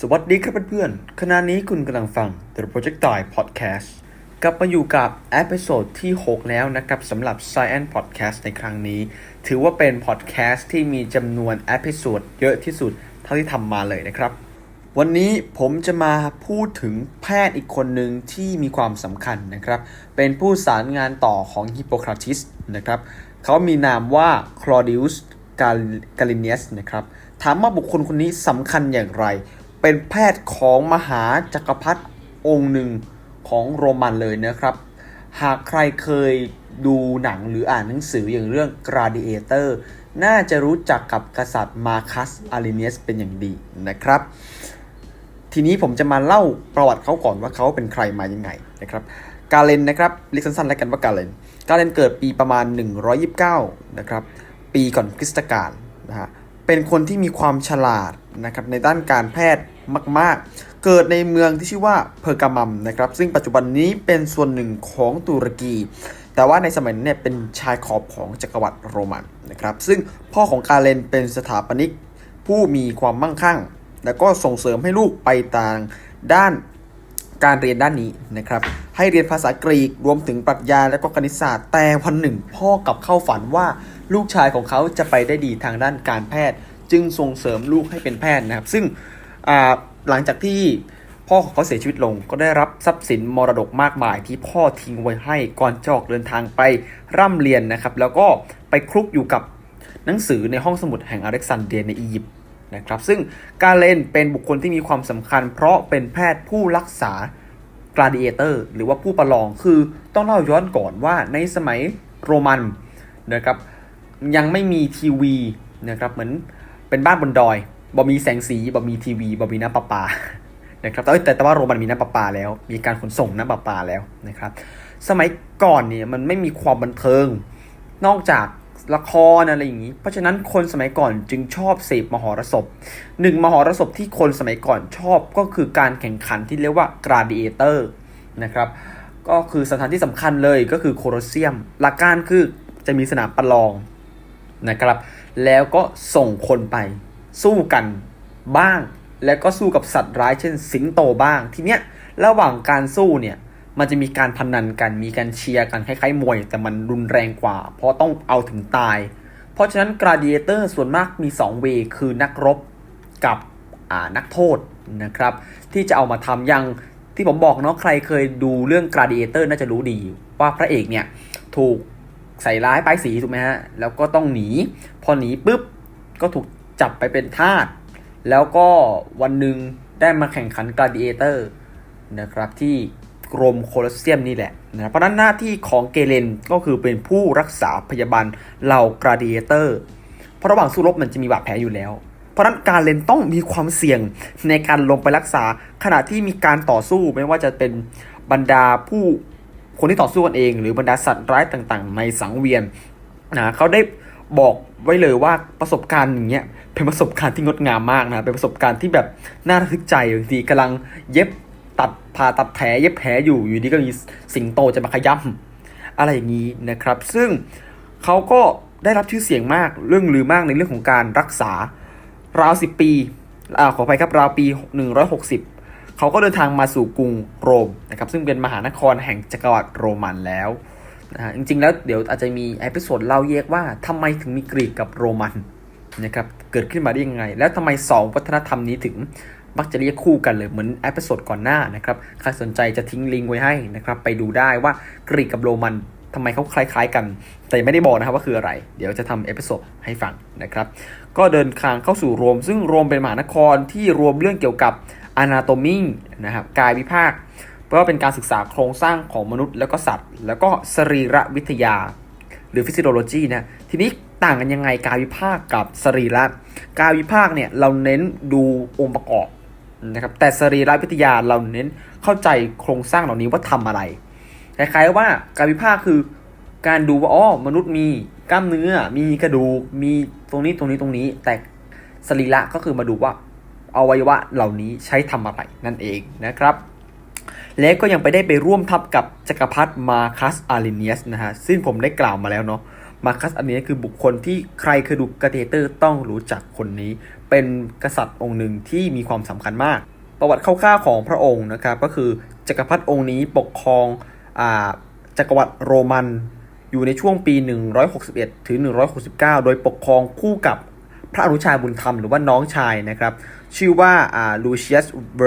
สวัสดีครับเพื่อนๆขณะนี้คุณกำลังฟัง The Projectile Podcast กลับมาอยู่กับเอพิโซดที่ 6 แล้วนะครับสำหรับ Science Podcast ในครั้งนี้ ถือว่าเป็น podcast ที่มีจำนวนเอพิโซดเยอะที่สุดเท่าที่ทำมาเลยนะครับ วันนี้ผมจะมาพูดถึงแพทย์อีกคนหนึ่งที่มีความสำคัญนะครับ เป็นผู้สารงานต่อของฮิปโปคราติสนะครับ เขามีนามว่าคลอดิอุสกาลิเนียสนะครับ ถามว่าบุคคลคนนี้สำคัญอย่างไร เป็นแพทย์ของมหาจักรพรรดิองค์หนึ่งของโรมันเลยนะครับ หากใครเคยดูหนังหรืออ่านหนังสืออย่างเรื่อง Gladiator น่าจะรู้จักกับกษัตริย์มาคัสอาริเนียสเป็นอย่างดีนะครับ ทีนี้ผมจะมาเล่าประวัติเขาก่อนว่าเขาเป็นใครมายังไงนะครับ กาเลนนะครับเรียกสั้นๆแล้วกันว่ากาเลน กาเลนเกิดปีประมาณ 129 นะครับ ปีก่อนคริสตกาลนะฮะ เป็นคนที่มีความฉลาด นะครับในด้านการแพทย์มาก ๆ เกิดในเมืองที่ชื่อว่าเพอร์กามัมนะครับ ซึ่งปัจจุบันนี้เป็นส่วนหนึ่งของตุรกี แต่ว่าในสมัยนั้นเนี่ยเป็นชายขอบของจักรวรรดิโรมันนะครับ ซึ่งพ่อของกาเลนเป็นสถาปนิกผู้มีความมั่งคั่ง แล้วก็ส่งเสริมให้ลูกไปทางด้านการเรียนด้านนี้นะครับ ให้เรียนภาษากรีกรวมถึงปรัชญาและก็คณิตศาสตร์ แต่วันหนึ่ง พ่อกลับเข้าฝันว่าลูกชายของเขาจะไปได้ดีทางด้านการแพทย์ จึงส่งเสริมลูกให้เป็นแพทย์นะครับ ซึ่งหลังจากที่พ่อของเขาเสียชีวิตลง ก็ได้รับทรัพย์สินมรดกมากมายที่พ่อทิ้งไว้ให้ก่อนจะออกเดินทางไปร่ำเรียนนะครับ แล้วก็ไปคลุกอยู่กับหนังสือในห้องสมุดแห่งอเล็กซานเดรียในอียิปต์นะครับ ซึ่งกาเลนเป็นบุคคลที่มีความสำคัญ เพราะเป็นแพทย์ผู้รักษากลาดิเอเตอร์หรือว่าผู้ประลองคือต้องเล่าย้อนก่อนว่าในสมัยโรมันนะครับยังไม่มีทีวีนะครับเหมือน เป็นบ้านบนดอยบ่มีแสงสีบ่มีทีวีบ่มีน้ำประปานะครับแต่แต่ว่าโรมันมีน้ำประปาแล้ว มีการขนส่งน้ำประปาแล้วนะครับ สมัยก่อนเนี่ยมันไม่มีความบันเทิง นอกจากละครอะไรอย่างนี้ เพราะฉะนั้นคนสมัยก่อนจึงชอบเสพมหรสพหนึ่งมหรสพที่คนสมัยก่อนชอบก็คือการแข่งขันที่เรียกว่า gladiator นะครับ ก็คือสถานที่สำคัญเลยก็คือโคลอสเซียม หลักการคือจะมีสนามประลองนะครับ แล้วก็ส่งคนไป สู้กันบ้าง แล้วก็สู้กับสัตว์ร้ายเช่น สิงโตบ้าง ทีเนี้ยระหว่างการสู้เนี่ยมันจะมีการพนันกัน มีการเชียร์กันคล้ายๆมวย แต่มันรุนแรงกว่า เพราะต้องเอาถึงตาย เพราะฉะนั้น gladiator ส่วนมากมี 2 เวคือนักรบกับนักโทษนะครับ ที่จะเอามาทำอย่างที่ผมบอกเนาะใครเคยดูเรื่อง gladiator น่าจะรู้ดีว่าพระเอกเนี่ยถูก ใส่ร้ายป้ายสีถูกไหมฮะ แล้วก็ต้องหนี พอหนีปุ๊บ ก็ถูกจับไปเป็นทาส แล้วก็วันหนึ่งได้มาแข่งขัน gladiator นะครับที่กรมโคลอสเซียมนี่แหละนะเพราะนั้นหน้าที่ของเกเรนก็คือเป็นผู้รักษาพยาบาลเหล่ากราดิเอเตอร์ เพราะระหว่างสู้รบมันจะมีบาดแผลอยู่แล้ว เพราะฉะนั้นการเลนต้องมีความเสี่ยงในการลงไปรักษา ขณะที่มีการต่อสู้ไม่ว่าจะเป็นบรรดาผู้ คนที่ต่อสู้กันเอง หรือบรรดาสัตว์ร้ายต่างๆ ในสังเวียนนะเขาได้บอกไว้เลยว่าประสบการณ์อย่างเงี้ยเป็นประสบการณ์ที่งดงามมากนะเป็นประสบการณ์ที่แบบน่าระทึกใจบางทีกำลังเย็บตัดผ่าตัดแผลเย็บแผลอยู่อยู่ดีก็มีสิงโตจะมาขย้ำอะไรอย่างนี้นะครับ ซึ่งเขาก็ได้รับชื่อเสียงมากเรื่องลือมากในเรื่องของการรักษาราวสิปีอ่าขออภัยครับราวปี 160 เขาก็เดินทางมาสู่กรุงโรมนะครับซึ่งเป็นมหานครแห่งจักรวรรดิโรมันแล้วนะฮะจริงๆแล้วเดี๋ยวอาจจะมีเอพิโซดเล่าแยกว่าทำไมถึงมีกรีกกับโรมันนะครับเกิดขึ้นมาได้ยังไง แล้วทำไมสองวัฒนธรรมนี้ถึงมักจะเรียกคู่กันเลยเหมือนเอพิโซดก่อนหน้านะครับใครสนใจจะทิ้งลิงก์ไว้ให้นะครับไปดูได้ว่ากรีกกับโรมันทำไมเขาคล้ายๆกัน แต่ไม่ได้บอกนะครับว่าคืออะไร เดี๋ยวจะทำเอพิโซดให้ฟังนะครับ ก็เดินทางเข้าสู่โรม ซึ่งโรมเป็นมหานครที่รวมเรื่องเกี่ยวกับ anatomy นะครับกายวิภาคเพราะว่าเป็นการศึกษาโครงสร้างของมนุษย์แล้วก็สัตว์ แล้วก็สรีระวิทยา หรือ physiology นะทีนี้ต่างกันยังไงกายวิภาคกับสรีระกายวิภาคเนี่ยเราเน้นดูองค์ประกอบนะครับแต่สรีรวิทยาเราเน้นเข้าใจโครงสร้างเหล่านี้ว่าทำอะไรคล้ายๆว่าการวิภาคคือการดูว่าอ๋อมนุษย์มีกล้ามเนื้อ มีกระดูกมีตรงนี้ตรงนี้ตรงนี้ แต่สรีระก็คือมาดูว่า อวัยวะเหล่านี้ใช้ทำอะไรนั่นเองนะครับ และก็ยังไปได้ไปร่วมทัพกับจักรพรรดิมาคัสอาริเนียสนะฮะซึ่งผมได้กล่าวมาแล้วเนาะมาคัสอันนี้คือบุคคลที่ใครเคยดูกาเดเตอร์ต้องรู้จักคนนี้ เป็นกษัตริย์องค์หนึ่งที่มีความสำคัญมาก ประวัติคร่าวๆของพระองค์นะครับก็คือจักรพรรดิองค์นี้ปกครองอ่าจักรวรรดิโรมันอยู่ในช่วงปี 161 ถึง 169 โดยปกครองคู่กับ ระอนุชาบุญธรรมหรือว่าน้องชายนะครับ ชื่อว่าอ่าลูเชียสเ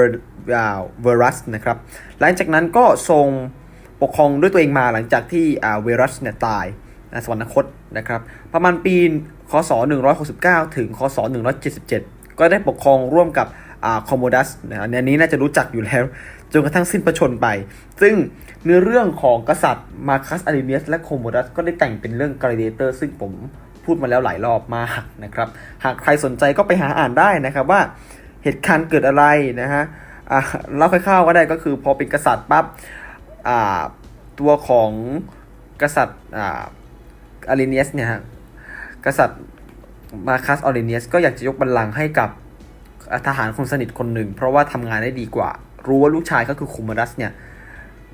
วอร์รัสนะครับ หลังจากนั้นก็ทรงปกครองด้วยตัวเองมาหลังจากที่อ่าเวรัสเนี่ยตายสวรรคตนะครับ ประมาณปีคศ 169 ถึงคศ 177 ก็ได้ปกครองร่วมกับอ่าคอมโมดัสนะอันนี้น่าจะรู้จักอยู่แล้ว จนกระทั่งสิ้นพระชนไป ซึ่งเนื้อเรื่องของกษัตริย์มาคัสอาริเนียสและโคโมดัสก็ได้แต่งเป็นเรื่องก l าเ a เตอร์ ซึ่งผม พูดมาแล้วหลายรอบมากนะครับ หากใครสนใจก็ไปหาอ่านได้นะครับว่าเหตุการณ์เกิดอะไรนะฮะเล่าคร่าวๆก็ได้ก็คือพอเป็นกษัตริย์ปั๊บตัวของกษัตริย์อาริเนียสเนี่ยฮะกษัตริย์มาคัสอาริเนียสก็อยากจะยกบัลลังก์ให้กับทหารคนสนิทคนหนึ่ง เพราะว่าทำงานได้ดีกว่า รู้ว่าลูกชายก็คือคุมรัสเนี่ย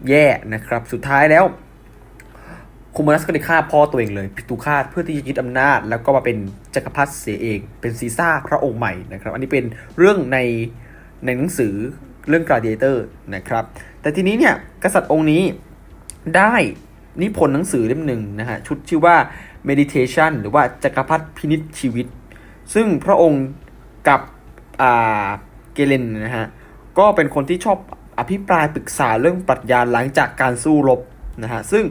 แย่นะครับ สุดท้ายแล้ว คุมรัสก็เลยฆ่าพ่อตัวเองเลยพิตูคาตเพื่อที่จะยึดอำนาจ แล้วก็มาเป็นจักรพรรดิเสียเอง เป็นซีซ่าพระองค์ใหม่นะครับ อันนี้เป็นเรื่องในในหนังสือเรื่อง gladiator นะครับ แต่ทีนี้เนี่ยกษัตริย์องค์นี้ได้นิพนธ์หนังสือเล่มหนึ่งนะฮะชุดชื่อว่า meditation หรือว่าจักรพรรดิพินิจชีวิต ซึ่งพระองค์กับอ่าเกเลนนะฮะก็เป็นคนที่ชอบอภิปรายปรึกษาเรื่องปรัชญาหลังจากการสู้รบนะฮะซึ่ง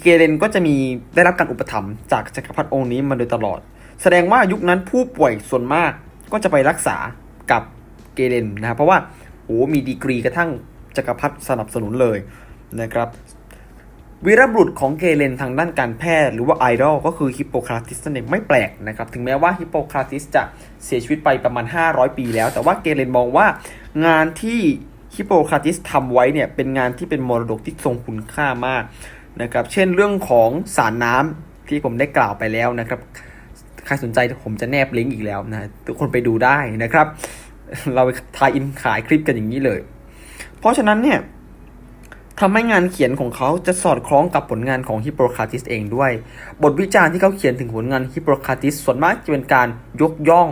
เกเลนก็จะมีได้รับการอุปถัมภ์จากจักรพรรดิองค์นี้มาโดยตลอด แสดงว่ายุคนั้นผู้ป่วยส่วนมากก็จะไปรักษากับเกเลนนะฮะเพราะว่าโอ้มีดีกรีกระทั่งจักรพรรดิสนับสนุนเลยนะครับวีรบุรุษของเกเรนทางด้านการแพทย์หรือว่าไอดอลก็คือฮิปโปคราติสนั่นเองไม่แปลกนะครับถึงแม้ว่าฮิปโปคราติสจะเสียชีวิตไปประมาณ 500 ปีแล้ว แต่ว่าเกเรนมองว่างานที่ฮิปโปคราติสทำไว้เนี่ยเป็นงานที่เป็นมรดกที่ทรงคุณค่ามาก นะครับ เช่นเรื่องของสารน้ำที่ผมได้กล่าวไปแล้วนะครับ ใครสนใจผมจะแนบลิงก์อีกแล้วนะทุกคนไปดูได้นะครับ เราทายอินขายคลิปกันอย่างนี้เลย เพราะฉะนั้นเนี่ยทำให้งานเขียนของเขาจะสอดคล้องกับผลงานของฮิปโปคราติสเองด้วย บทวิจารณ์ที่เขาเขียนถึงผลงานฮิปโปคราติสส่วนมากจะเป็นการยกย่อง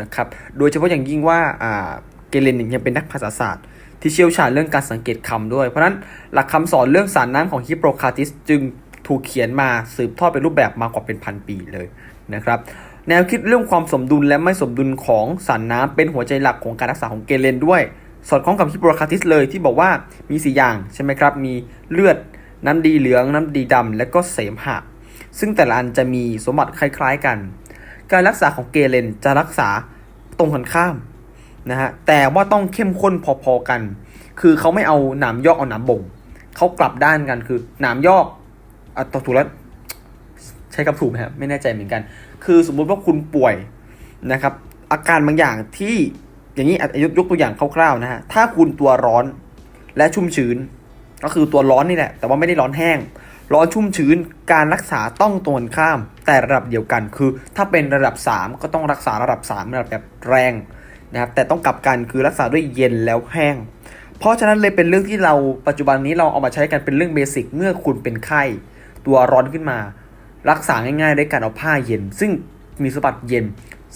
นะครับ โดยเฉพาะอย่างยิ่งว่าอ่าเกเรนยังเป็นนักภาษาศาสตร์ ที่เชี่ยวชาญเรื่องการสังเกตคำด้วย เพราะฉะนั้นหลักคำสอนเรื่องสารน้ำของฮิปโปคราติสจึงถูกเขียนมาสืบทอดเป็นรูปแบบมากว่าเป็นพันปีเลยนะครับแนวคิดเรื่องความสมดุลและไม่สมดุลของสารน้ำเป็นหัวใจหลักของการรักษาของเกเรนด้วย สอดคล้องกับฮิปโปคราติสเลยที่บอกว่ามีสี่อย่างใช่ไหมครับ มีเลือดน้ำดีเหลืองน้ำดีดำและก็เสมหะ ซึ่งแต่ละอันจะมีสมบัติคล้ายๆกัน การรักษาของเกเรนจะรักษาตรงกันข้าม นะฮะแต่ว่าต้องเข้มข้นพอๆกัน คือเขาไม่เอาหนามยอกเอาหนามบ่งเขากลับด้านกันคือหนามยอกอะถูกแล้วใช้คำถูกไหมครับไม่แน่ใจเหมือนกัน คือสมมุติว่าคุณป่วยนะครับ อาการบางอย่างที่อย่างนี้อะยกยกตัวอย่างคร่าวๆนะฮะถ้าคุณตัวร้อนและชุ่มชื้น ก็คือตัวร้อนนี่แหละ แต่ว่าไม่ได้ร้อนแห้ง ร้อนชุ่มชื้นการรักษาต้องตรงกันข้าม แต่ระดับเดียวกันคือ ถ้าเป็นระดับ 3 ก็ต้องรักษาระดับ 3 ระดับแบบแรง นะครับแต่ต้องกลับกันคือรักษาด้วยเย็นแล้วแห้ง เพราะฉะนั้นเลยเป็นเรื่องที่เราปัจจุบันนี้เราเอามาใช้กันเป็นเรื่องเบสิกเมื่อคุณเป็นไข้ตัวร้อนขึ้นมา รักษาง่ายๆด้วยการเอาผ้าเย็น ซึ่งมีสมบัติเย็น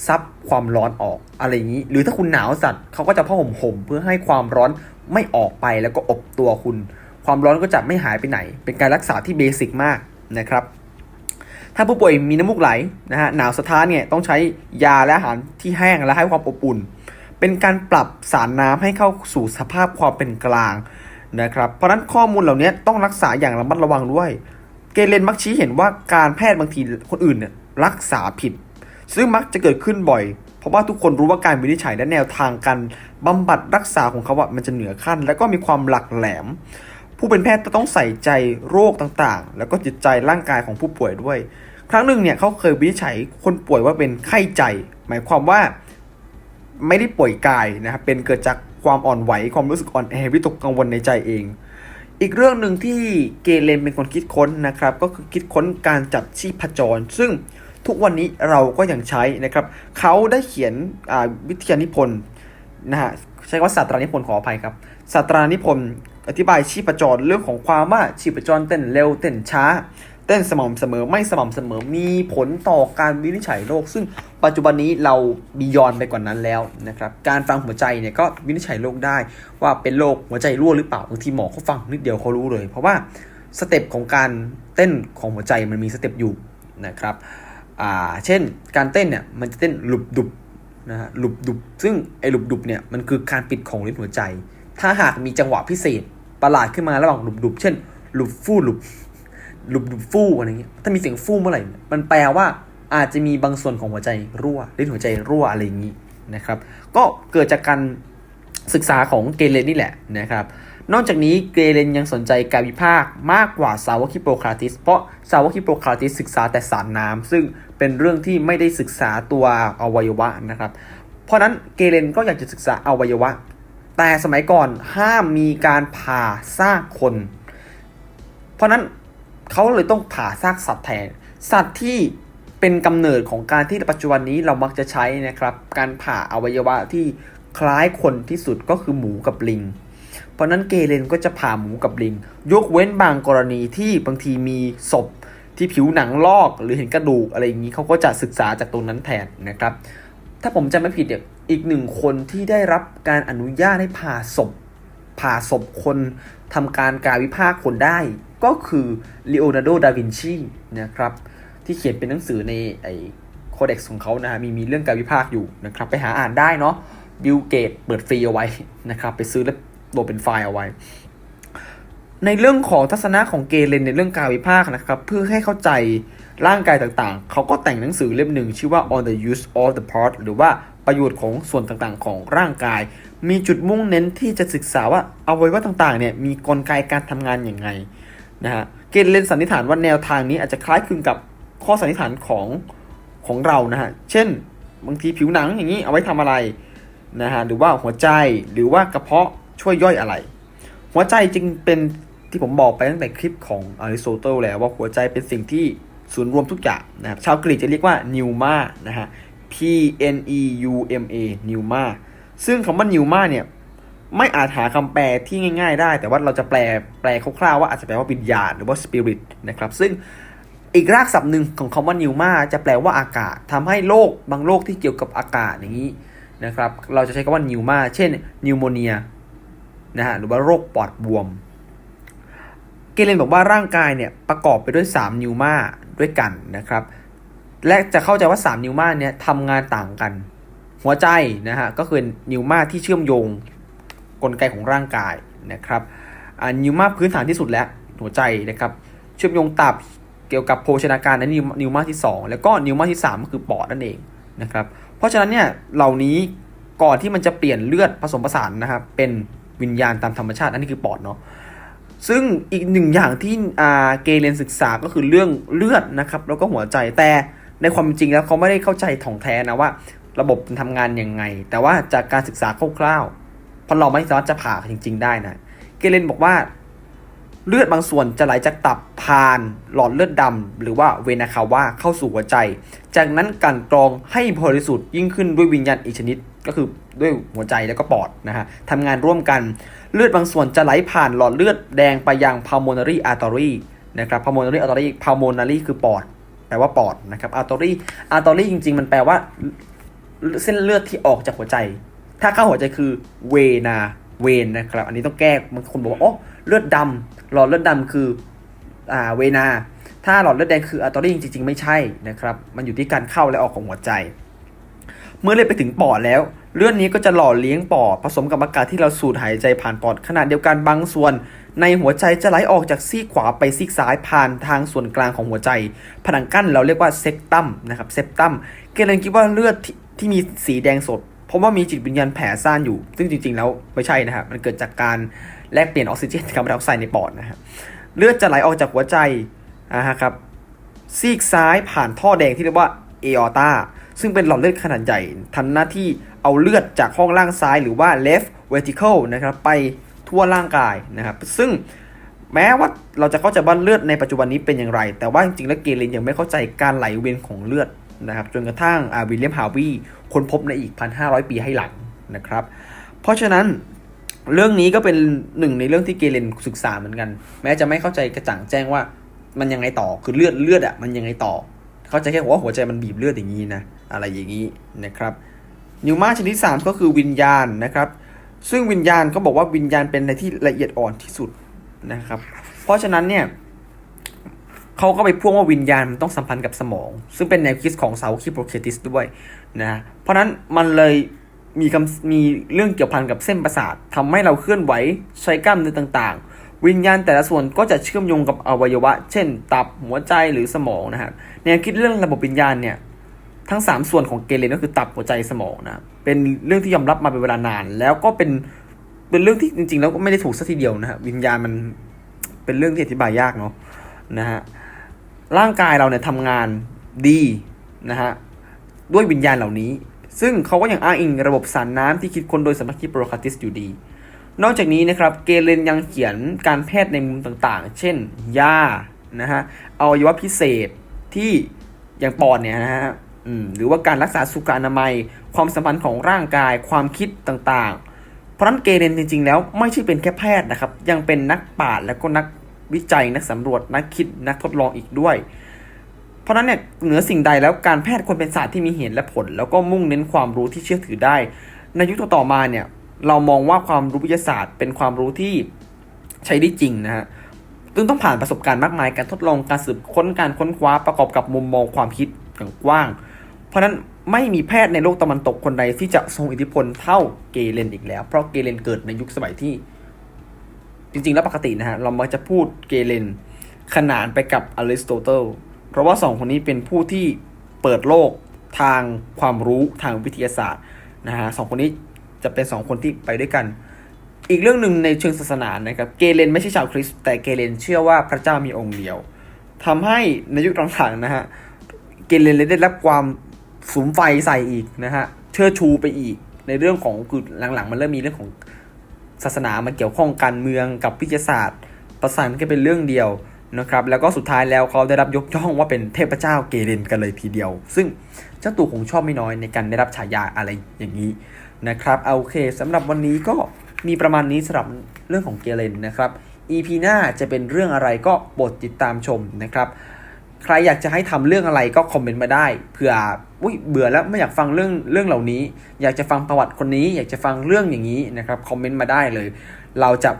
ซับความร้อนออกอะไรอย่างนี้ หรือถ้าคุณหนาวสัตว์เขาก็จะผ้าห่มห่มเพื่อให้ความร้อนไม่ออกไปแล้วก็อบตัวคุณ ความร้อนก็จะไม่หายไปไหน เป็นการรักษาที่เบสิกมากนะครับ ถ้าผู้ป่วยมีน้ำมูกไหลนะฮะหนาวสะท้านเนี่ยต้องใช้ยาและอาหารที่แห้งและให้ความอบอุ่น เป็นการปรับสารน้ำให้เข้าสู่สภาพความเป็นกลางนะครับ เพราะนั้นข้อมูลเหล่านี้ต้องรักษาอย่างระมัดระวังด้วย เกเรนมักชี้เห็นว่าการแพทย์บางทีคนอื่นเนี่ยรักษาผิด ซึ่งมักจะเกิดขึ้นบ่อย เพราะว่าทุกคนรู้ว่าการวินิจฉัยและแนวทางการบำบัดรักษาของเขาอะมันจะเหนือขั้น และก็มีความหลักแหลม ผู้เป็นแพทย์จะต้องใส่ใจโรคต่างๆ แล้วก็จิตใจร่างกายของผู้ป่วยด้วย ครั้งหนึ่งเนี่ยเขาเคยวินิจฉัยคนป่วยว่าเป็นไข้ใจ หมายความว่า ไม่ได้ป่วยกายนะครับเป็นเกิดจากความอ่อนไหวความรู้สึกอ่อนแอวิตกกังวลในใจเอง อีกเรื่องหนึ่งที่เกเรนเป็นคนคิดค้นนะครับ ก็คือคิดค้นการจับชีพจร ซึ่งทุกวันนี้เราก็ยังใช้นะครับ เขาได้เขียนวิทยานิพนธ์นะฮะใช้คำว่าศาสตรานิพนธ์ขออภัยครับศาสตรานิพนธ์อธิบายชีพจรเรื่องของความว่าชีพจรเต้นเร็วเต้นช้า เต้นสม่ำเสมอไม่สม่ำเสมอมีผลต่อการวินิจฉัยโรค ซึ่งปัจจุบันนี้เราบียอนไปกว่านั้นแล้วนะครับการฟังหัวใจเนี่ยก็วินิจฉัยโรคได้ ว่าเป็นโรคหัวใจรั่วหรือเปล่าบางทีหมอเขาฟังนิดเดียวเขารู้เลย เพราะว่าสเต็ปของการเต้นของหัวใจมันมีสเต็ปอยู่นะครับอ่าเช่นการเต้นเนี่ยมันจะเต้นหลุบดุบนะฮะหลุบดุบซึ่งไอ้หลุบดุบเนี่ยมันคือการปิดของลิ้นหัวใจ ถ้าหากมีจังหวะพิเศษประหลาดขึ้นมาระหว่างหลุบดุบเช่นหลุบฟู่หลุบ หลุบหลุบฟู่อะไรเงี้ย ถ้ามีเสียงฟู่เมื่อไหร่ มันแปลว่าอาจจะมีบางส่วนของหัวใจรั่วลิ้นหัวใจรั่วอะไรอย่างนี้นะครับ ก็เกิดจากการศึกษาของเกเรนนี่แหละนะครับ นอกจากนี้เกเรนยังสนใจการวิพากษ์มากกว่าสาวกฮิโปคราติส เพราะสาวกฮิโปคราติสศึกษาแต่สารน้ำซึ่งเป็นเรื่องที่ไม่ได้ศึกษาตัวอวัยวะนะครับ เพราะนั้นเกเรนก็อยากจะศึกษาอวัยวะ แต่สมัยก่อนห้ามมีการผ่าซากคน เพราะนั้น เขาเลยต้องผ่าซากสัตว์แทน สัตว์ที่เป็นกำเนิดของการที่ปัจจุบันนี้เรามักจะใช้นะครับ การผ่าอวัยวะที่คล้ายคนที่สุดก็คือหมูกับลิง เพราะนั้นเกเรนก็จะผ่าหมูกับลิง ยกเว้นบางกรณีที่บางทีมีศพที่ผิวหนังลอกหรือเห็นกระดูกอะไรอย่างนี้เขาก็จะศึกษาจากตรงนั้นแทนนะครับ ถ้าผมจำไม่ผิดเนี่ยอีกหนึ่งคนที่ได้รับการอนุญาตให้ผ่าศพผ่าศพคน ทำการกายวิภาคคนได้ ก็คือลีโอนาร์โด ดาวินชีนะครับ ที่เขียนเป็นหนังสือในไอโคเด็กซ์ของเขานะฮะมีมีเรื่องการวิพากษ์อยู่นะครับ ไปหาอ่านได้เนาะบิลเกตเปิดฟรีเอาไว้นะครับ ไปซื้อแล้วโหลดเป็นไฟล์เอาไว้ ในเรื่องของทัศนะของเกเรนในเรื่องการวิพากษ์นะครับ เพื่อให้เข้าใจร่างกายต่างๆ เขาก็แต่งหนังสือเล่มหนึ่งชื่อว่า on the use of the part หรือว่าประโยชน์ของส่วนต่างๆ ของร่างกาย มีจุดมุ่งเน้นที่จะศึกษาว่าอวัยวะต่างๆเนี่ยมีกลไกการทำงานอย่างไงนะฮะเกเรนสันนิษฐานว่าแนวทางนี้อาจจะคล้ายคลึงกับข้อสันนิษฐานของของเรานะฮะเช่นบางทีผิวหนังอย่างนี้เอาไว้ทำอะไรนะฮะหรือว่าหัวใจหรือว่ากระเพาะช่วยย่อยอะไร หัวใจจึงเป็นที่ผมบอกไปตั้งแต่คลิปของอริสโตเติลแล้วว่าหัวใจเป็นสิ่งที่ศูนย์รวมทุกอย่างนะครับชาวกรีกจะเรียกว่านิวมานะฮะ P N E U M A นิวมา ซึ่งคำว่านิวมาเนี่ยไม่อาจหาคำแปลที่ง่าย ๆ ได้ แต่ว่าเราจะแปลแปลคร่าวๆว่าอาจจะแปลว่าวิญญาณหรือว่าสปิริตนะครับ ซึ่งอีกรากศัพท์หนึ่งของคำว่านิวมาจะแปลว่าอากาศทำให้โรคบางโรคที่เกี่ยวกับอากาศอย่างนี้นะครับ เราจะใช้คำว่านิวมาเช่นนิวโมเนียนะฮะหรือว่าโรคปอดบวม เกเรนบอกว่าร่างกายเนี่ยประกอบไปด้วย 3 นิวมาด้วยกันนะครับ และจะเข้าใจว่า 3 นิวมาเนี่ยทำงานต่างกัน หัวใจนะฮะก็คือนิวมาที่เชื่อมโยงกลไกของร่างกายนะครับนิวมาพื้นฐานที่สุดแล้วหัวใจนะครับเชื่อมโยงตับเกี่ยวกับโภชนาการนนิวนิวมาที่ 2 แล้วก็นิวมาที่ 3 ก็คือปอดนั่นเองนะครับเพราะฉะนั้นเนี่ยเหล่านี้ก่อนที่มันจะเปลี่ยนเลือดผสมผสานนะครับเป็นวิญญาณตามธรรมชาติอันนี้คือปอดเนาะซึ่งอีกหนึ่งอย่างที่อาเกเรนศึกษาก็คือเรื่องเลือดนะครับแล้วก็หัวใจแต่ในความเป็นจริงแล้วเขาไม่ได้เข้าใจถ่องแท้นะว่า ระบบมันทำงานยังไง แต่ว่าจากการศึกษาคร่าวๆเพราะเราไม่สามารถจะผ่าจริง ๆ ได้นะเกเรนบอกว่า เลือดบางส่วนจะไหลจากตับผ่าน หลอดเลือดดำหรือว่าเวนาคาว่าเข้าสู่หัวใจ จากนั้นกลันกรองให้บริสุทธิ์ยิ่งขึ้นด้วยวิญญาณอีกชนิดก็คือด้วยหัวใจแล้วก็ปอดนะฮะทำงานร่วมกันเลือดบางส่วนจะไหลผ่านหลอดเลือดแดงไปยัง pulmonary artery นะครับ pulmonary artery pulmonary คือปอด แปลว่าปอดนะครับ artery artery จริง ๆ มันแปลว่า เส้นเลือดที่ออกจากหัวใจ ถ้าเข้าหัวใจคือเวนาเวนนะครับ อันนี้ต้องแก้บางคนบอกว่าโอ้เลือดดำหลอดเลือดดำคืออ่าเวนา ถ้าหลอดเลือดแดงคืออาร์ตอรี่จริงๆ ไม่ใช่นะครับ มันอยู่ที่การเข้าและออกของหัวใจ เมื่อเลือดไปถึงปอดแล้ว เลือดนี้ก็จะหล่อเลี้ยงปอดผสมกับอากาศที่เราสูดหายใจผ่านปอดขณะเดียวกันบางส่วน ในหัวใจจะไหลออกจากซีกขวาไปซีกซ้ายผ่านทางส่วนกลางของหัวใจ ผนังกั้นเราเรียกว่าเซปตัมนะครับเซปตัมเกเรนคิดว่าเลือด ที่มีสีแดงสด เพราะว่ามีจิตวิญญาณแผ่ซ่านอยู่ ซึ่งจริงๆ แล้วไม่ใช่นะครับมันเกิดจากการแลกเปลี่ยนออกซิเจนคาร์บอนไดออกไซด์ในปอดนะครับเลือดจะไหลออกจากหัวใจนะฮะครับซีกซ้ายผ่านท่อแดงที่เรียกว่าเออ r ตาซึ่งเป็นหลอดเลือดขนาดใหญ่ทำหน้าที่เอาเลือดจากห้องล่างซ้ายหรือว่า left vertical นะครับไปทั่วร่างกายนะครับ ซึ่งแม้ว่าเราจะเข้าใจว่าเลือดในปัจจุบันนี้เป็นอย่างไร แต่ว่าจริงๆแล้วเกเรนยังไม่เข้าใจการไหลเวียนของเลือด นะครับจนกระทั่งอาวิลเลียมฮาวีค้นพบในอีก 1,500 ปีให้หลังนะครับ เพราะฉะนั้นเรื่องนี้ก็เป็นหนึ่งในเรื่องที่เกเรนศึกษาเหมือนกัน แม้จะไม่เข้าใจกระจ่างแจ้งว่ามันยังไงต่อคือเลือดเลือดอะมันยังไงต่อ เขาใจะแค่ว่าหัวใจมันบีบเลือดอย่างนี้นะอะไรอย่างนี้นะครับนิวมาชนิดที่สามก็คือวิญญาณนะครับ ซึ่งวิญญาณเขาบอกว่าวิญญาณเป็นอะไรที่ละเอียดอ่อนที่สุดนะครับ เพราะฉะนั้นเนี่ย เขาก็ไปพ่วงว่าวิญญาณมันต้องสัมพันธ์กับสมอง ซึ่งเป็นแนวคิดของเสาคิโปรเคติสด้วยนะเพราะนั้นมันเลยมีคำมีเรื่องเกี่ยวพันกับเส้นประสาททำให้เราเคลื่อนไหวใช้กล้ามเนื้อต่างๆ วิญญาณแต่ละส่วนก็จะเชื่อมโยงกับอวัยวะ เช่น ตับหัวใจหรือสมองนะครับแนวคิดเรื่องระบบวิญญาณเนี่ยทั้ง 3 ส่วนของเกเรนก็คือตับหัวใจสมองนะเป็นเรื่องที่ยอมรับมาเป็นเวลานาน แล้วก็เป็นเป็นเรื่องที่จริง ๆ แล้วก็ไม่ได้ถูกสัทีเดียวนะฮะวิญญาณมันเป็นเรื่องที่อธิบายยากเนาะนะฮะ ร่างกายเราเนี่ยทำงานดีนะฮะด้วยวิญญาณเหล่านี้ ซึ่งเขาก็ยังอ้างอิงระบบสารน้ำที่คิดค้นโดยสำนักคิดโปรคาติสอยู่ดี นอกจากนี้นะครับเกเรนยังเขียนการแพทย์ในมุมต่างๆ เช่นยานะฮะอวัยวะพิเศษที่อย่างปอดเนี่ยนะฮะหรือว่าการรักษาสุขอนามัย ความสัมพันธ์ของร่างกายความคิดต่างๆ เพราะฉะนั้นเกเรนจริงๆ แล้วไม่ใช่เป็นแค่แพทย์นะครับ ยังเป็นนักปราชญ์และก็นัก วิจัยนักสำรวจนักคิดนักทดลองอีกด้วย เพราะนั้นเนี่ยเหนือสิ่งใดแล้วการแพทย์ควรเป็นศาสตร์ที่มีเหตุและผล แล้วก็มุ่งเน้นความรู้ที่เชื่อถือได้ ในยุคต่อมาเนี่ยเรามองว่าความรู้วิทยาศาสตร์ เป็นความรู้ที่ใช้ได้จริงนะฮะซึ่งต้องผ่านประสบการณ์มากมาย การทดลองการสืบค้นการค้นคว้าประกอบกับมุมมองความคิดอย่างกว้าง เพราะฉะนั้นไม่มีแพทย์ในโลกตะวันตกคนใดที่จะทรงอิทธิพลเท่าเกเรนอีกแล้ว เพราะเกเรนเกิดในยุคสมัยที่ จริงๆ แล้วปกตินะฮะเรามักจะพูดเกเรนขนานไปกับอริสโตเติลเพราะว่าสองคนนี้เป็นผู้ที่เปิดโลกทางความรู้ทางวิทยาศาสตร์นะฮะสองคนนี้จะเป็นสองคนที่ไปด้วยกัน อีกเรื่องหนึ่งในเชิงศาสนานะครับเกเรนไม่ใช่ชาวคริสต์แต่เกเรนเชื่อว่าพระเจ้ามีองค์เดียวทำให้ในยุคหลังๆนะฮะเกเรนเลยได้รับความสุมไฟใส่อีกนะฮะเชิดชูไปอีกในเรื่องของคือหลังๆ มันเริ่มมีเรื่องของ ศาสนามันเกี่ยวข้องการเมืองกับวิทยาศาสตร์ ประสานกันเป็นเรื่องเดียวนะครับแล้วก็สุดท้ายแล้วเขาได้รับยกย่องว่าเป็นเทพเจ้าเกเรนกันเลยทีเดียว ซึ่งเจ้าตัวคงชอบไม่น้อยในการได้รับฉายาอะไรอย่างนี้นะครับเอาโอเคสำหรับวันนี้ก็มีประมาณนี้สำหรับเรื่องของเกเรนนะครับ EP หน้าจะเป็นเรื่องอะไรก็โปรดติดตามชมนะครับ ใครอยากจะให้ทำเรื่องอะไรก็คอมเมนต์มาได้เผื่ออุ้ยเบื่อแล้วไม่อยากฟังเรื่องเรื่องเหล่านี้ อยากจะฟังประวัติคนนี้ อยากจะฟังเรื่องอย่างนี้นะครับคอมเมนต์มาได้เลย เราจะ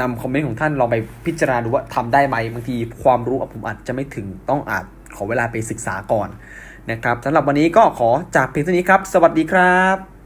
นำคอมเมนต์ของท่านลองไปพิจารณาดูว่าทำได้ไหมบางทีความรู้ผมอาจจะไม่ถึงต้องอาจขอเวลาไปศึกษาก่อนนะครับสำหรับวันนี้ก็ขอจากเพียงเท่านี้ครับ สวัสดีครับ